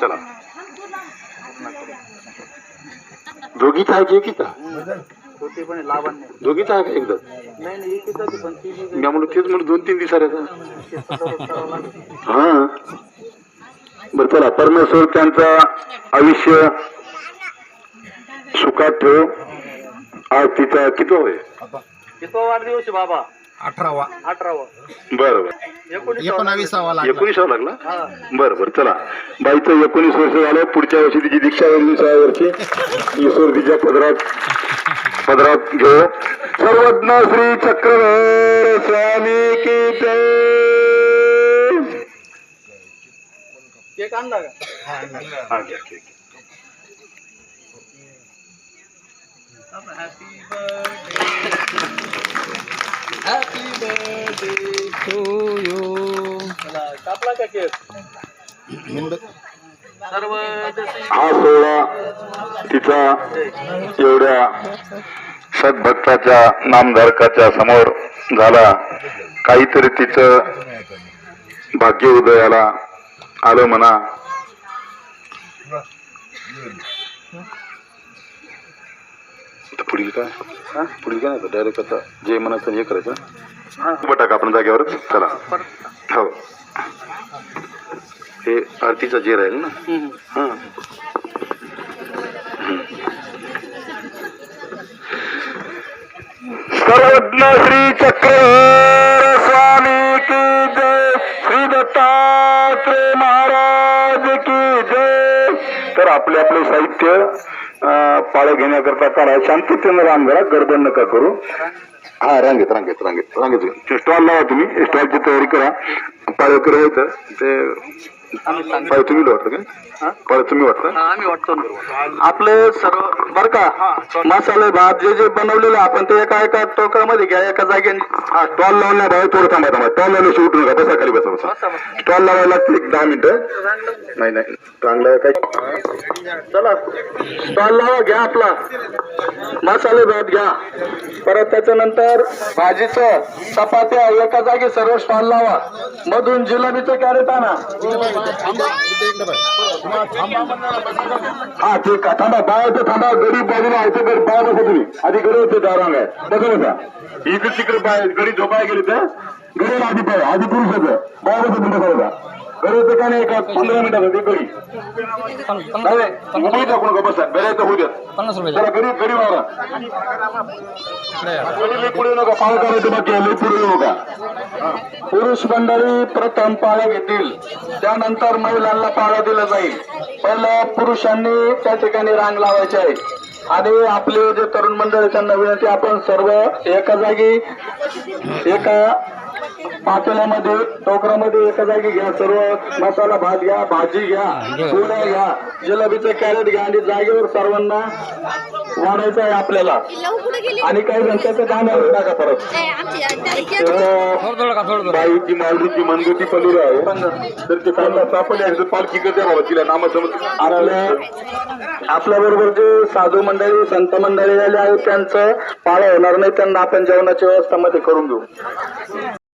चला. दोघीच आहे की एकीचा लाभांना दोघीच आहे का एकदा? मी म्हणून तेच म्हणून दोन तीन लागतं. हा. बर चला. परमेश्वर त्यांचा आयुष्य सुखात ठेव. आज तिचा किती होय कितवा वाढदिवस बाबा? अठरावा. अठरावा. बरं बरं. एकोणीस एकोणावीसावा लागला. एकोणीसावं लागला? हा. बरं बरं चला. बाईचं एकोणीस वर्ष झालं पुढच्या वर्षी तिची दीक्षा होईल विसाव्या वर्षी ईश्वर तिच्या पदरात पदरात घेऊ. सर्वज्ञ श्री चक्रधर स्वामी की जय. केक आणला का? हा, घ्या, घ्या, घ्या. हॅपी बर्थडे चला कापला का केक सर्व हा सोहळा तिचा एवढ्या सद्भक्ताच्या नामधारकाच्या समोर झाला. काहीतरी तिचं भाग्य उदयाला आलं म्हणा. आता पुढील काय? हा? पुढील काय नाही डायरेक्ट आता जे म्हणायचं हे करायचं. बटा आपण जागेवरच. चला. हो. हे आरतीचा जे राहील ना? हा. सर्वज्ञ श्री चक्रधर स्वामी की जय. श्री दत्तात्रय महाराज की जय. तर आपले आपले साहित्य पाळे घेण्याकरता करा शांततेनं राम करा गडबड नका करू हा रांगेत रांगेत रांगेत रांगेत स्टॉल लावा तुम्ही स्टॉलची तयारी करा पाळे करायचं ते पाळे तुम्ही वाटतं का? पाळे तुम्ही वाटतं? हा, आम्ही वाटतो ना. आपले सर्व बर का? मसाले भात जे जे बनवलेले आपण ते एका एका टोकरामध्ये घ्या एका जागेने. हा. स्टॉल लावण्या भाऊ थोडं थांबा थांबा. स्टॉल लावलं सुटू नका बसा खाली बसा बसा. स्टॉल लावायला एक दहा मिनिटं. नाही नाही. चांगलं काय चला. स्टॉल लावा घ्या आपला. मसाले भात घ्या. परत त्याच्यानंतर भाजीचं चपात्या एका जागी सर्व स्टॉल लावा. मधून जिलेबीचं कॅरेट आणा. हा ठीक आहे. थांबा बाळाचं थांबा. गरीब बाजूला आहे तर बाळ बसा तुम्ही. आधी गरीब होते दारांग आहे बसा बसा. इकडे तिकडे बाय गरीब झोपाय गेले तर गरीब आधी पाय आधी पुरुष होतं. बाळ बसा तुम्ही बसा बसा. गरीब काय नाही का पंधरा मिनिटात नाही, मुंबईत जाऊ नका बसा. होऊ द्या. चला गरीब गरीब आला. पुढे नका. पाळ करायचं बाकी पुढे नका. पुरुष मंडळी प्रथम पाळा घेतील. त्यानंतर महिलांना पाळा दिला जाईल. पहिलं पुरुषांनी त्या ठिकाणी रांग लावायची आहे. आणि आपले जे तरुण मंडळ त्यांना विनंती आपण सर्व एका जागी एका पातेल्यामध्ये टोकरामध्ये एका जागी घ्या सर्व मसाला भात घ्या भाजी घ्या पोळ्या घ्या जिलेबीचं कॅरेट घ्या आणि जागेवर सर्वांना वाढायचं आहे आपल्याला. आणि काही जण त्याचं दाण्यावर टाका परत बाईची माऊलीची मनगटी पडलेली आहे. तर ते कांदा सापडले आहे तर पालखी करते बाबा तिला नामसमज. आपल्या आपल्या बरोबर जे साधू मंडळी संत मंडळी आले आहेत त्यांचं पाळा होणार नाही त्यांना आपण जेवणाच्या व्यवस्था मध्ये करून घेऊ